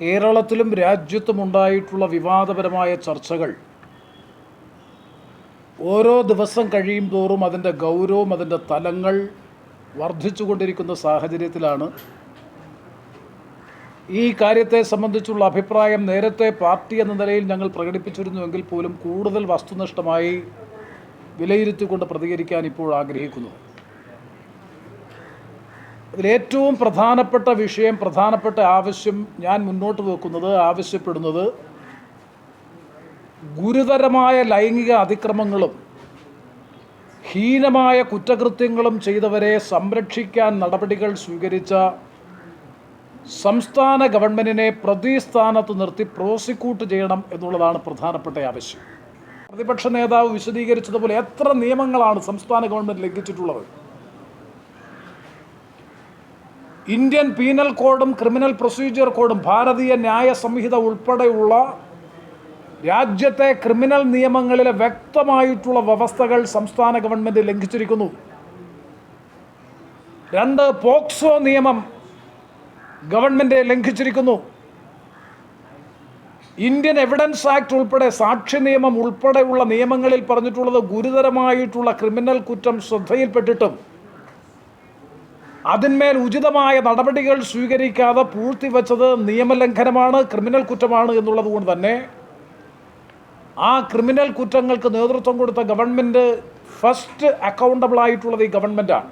കേരളത്തിലും രാജ്യത്തും ഉണ്ടായിട്ടുള്ള വിവാദപരമായ ചർച്ചകൾ. ഓരോ ദിവസം കഴിയും തോറും അതിന്റെ ഗൗരവം അതിന്റെ തലങ്ങൾ വർദ്ധിച്ചുകൊണ്ടിരിക്കുന്ന സാഹചര്യത്തിലാണ് ഈ കാര്യത്തെ സംബന്ധിച്ചുള്ള അഭിപ്രായം നേരത്തെ പാർട്ടി എന്ന നിലയിൽ ഞങ്ങൾ പ്രകടിപ്പിച്ചിരുന്നുവെങ്കിൽ പോലും കൂടുതൽ വസ്തുനിഷ്ഠമായി വിലയിരുത്തിക്കൊണ്ട് പ്രതികരിക്കാൻ ഇപ്പോൾ ആഗ്രഹിക്കുന്നു. അതിലേറ്റവും പ്രധാനപ്പെട്ട വിഷയം പ്രധാനപ്പെട്ട ആവശ്യം ഞാൻ മുന്നോട്ട് വെക്കുന്നത് ആവശ്യപ്പെടുന്നത് ഗുരുതരമായ ലൈംഗിക അതിക്രമങ്ങളും ഹീനമായ കുറ്റകൃത്യങ്ങളും ചെയ്തവരെ സംരക്ഷിക്കാൻ നടപടികൾ സ്വീകരിച്ച സംസ്ഥാന ഗവൺമെന്റിനെ പ്രതിസ്ഥാനത്ത് നിർത്തി പ്രോസിക്യൂട്ട് ചെയ്യണം എന്നുള്ളതാണ് പ്രധാനപ്പെട്ട ആവശ്യം. പ്രതിപക്ഷ നേതാവ് വിശദീകരിച്ചതുപോലെ എത്ര നിയമങ്ങളാണ് സംസ്ഥാന ഗവൺമെന്റ് ലംഘിച്ചിട്ടുള്ളത്? ഇന്ത്യൻ പീനൽ കോഡും ക്രിമിനൽ പ്രൊസീജിയർ കോഡും ഭാരതീയ ന്യായ സംഹിത ഉൾപ്പെടെയുള്ള രാജ്യത്തെ ക്രിമിനൽ നിയമങ്ങളിലെ വ്യക്തമായിട്ടുള്ള വ്യവസ്ഥകൾ സംസ്ഥാന ഗവൺമെന്റ് ലംഘിച്ചിരിക്കുന്നു. രണ്ട് പോക്സോ നിയമം ഗവൺമെന്റ് ലംഘിച്ചിരിക്കുന്നു. ഇന്ത്യൻ എവിഡൻസ് ആക്ട് ഉൾപ്പെടെ സാക്ഷി നിയമം ഉൾപ്പെടെയുള്ള നിയമങ്ങളിൽ പറഞ്ഞിട്ടുള്ളത് ഗുരുതരമായിട്ടുള്ള ക്രിമിനൽ കുറ്റം ശ്രദ്ധയിൽപ്പെട്ടിട്ടും അതിന്മേൽ ഉചിതമായ നടപടികൾ സ്വീകരിക്കാതെ പൂഴ്ത്തിവെച്ചത് നിയമലംഘനമാണ് ക്രിമിനൽ കുറ്റമാണ് എന്നുള്ളത് കൊണ്ട് തന്നെ ആ ക്രിമിനൽ കുറ്റങ്ങൾക്ക് നേതൃത്വം കൊടുത്ത ഗവൺമെന്റ് ഫസ്റ്റ് അക്കൗണ്ടബിൾ ആയിട്ടുള്ളത് ഈ ഗവൺമെന്റാണ്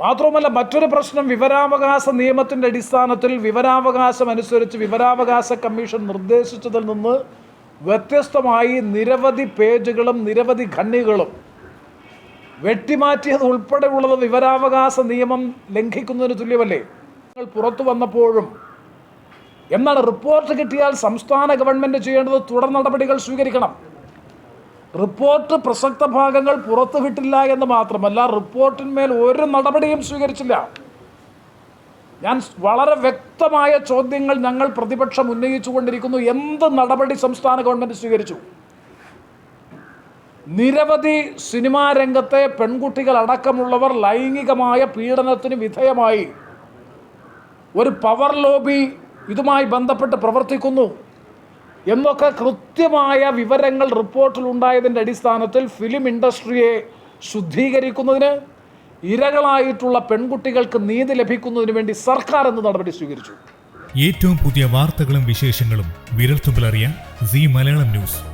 മാത്രവുമല്ല മറ്റൊരു പ്രശ്നം വിവരാവകാശ നിയമത്തിന്റെ അടിസ്ഥാനത്തിൽ വിവരാവകാശം അനുസരിച്ച് വിവരാവകാശ കമ്മീഷൻ നിർദ്ദേശിച്ചതിൽ നിന്ന് വ്യത്യസ്തമായി നിരവധി പേജുകളും നിരവധി ഖണ്ണികളും വെട്ടിമാറ്റിയത് ഉൾപ്പെടെയുള്ളത് വിവരാവകാശ നിയമം ലംഘിക്കുന്നതിന് തുല്യമല്ലേ? നിങ്ങൾ പുറത്തു വന്നപ്പോഴും എന്നാൽ റിപ്പോർട്ട് കിട്ടിയാൽ സംസ്ഥാന ഗവൺമെന്റ് ചെയ്യേണ്ടത് തുടർ നടപടികൾ സ്വീകരിക്കണം. റിപ്പോർട്ട് പ്രസക്ത ഭാഗങ്ങൾ പുറത്തു പുറത്തുവിട്ടില്ല എന്ന് മാത്രമല്ല റിപ്പോർട്ടിന്മേൽ ഒരു നടപടിയും സ്വീകരിച്ചില്ല. ഞാൻ വളരെ വ്യക്തമായ ചോദ്യങ്ങൾ ഞങ്ങൾ പ്രതിപക്ഷം ഉന്നയിച്ചുകൊണ്ടിരിക്കുന്നു. എന്ത് നടപടി സംസ്ഥാന ഗവൺമെന്റ് സ്വീകരിച്ചു? നിരവധി സിനിമാ രംഗത്തെ പെൺകുട്ടികൾ അടക്കമുള്ളവർ ലൈംഗികമായ പീഡനത്തിന് വിധേയമായി. ഒരു പവർ ലോബി ഇതുമായി ബന്ധപ്പെട്ട് പ്രവർത്തിക്കുന്നു. എന്നൊക്കെ കൃത്യമായ വിവരങ്ങൾ റിപ്പോർട്ടിലുണ്ടായതിന്റെ അടിസ്ഥാനത്തിൽ ഫിലിം ഇൻഡസ്ട്രിയെ ശുദ്ധീകരിക്കുന്നതിന് ഇരകളായിട്ടുള്ള പെൺകുട്ടികൾക്ക് നീതി ലഭിക്കുന്നതിന് വേണ്ടി സർക്കാർ എന്ന് നടപടി സ്വീകരിച്ചു. ഏറ്റവും പുതിയ വാർത്തകളും വിശേഷങ്ങളും വിരൽത്തുമ്പിലറിയാൻ സി മലയാളം ന്യൂസ്.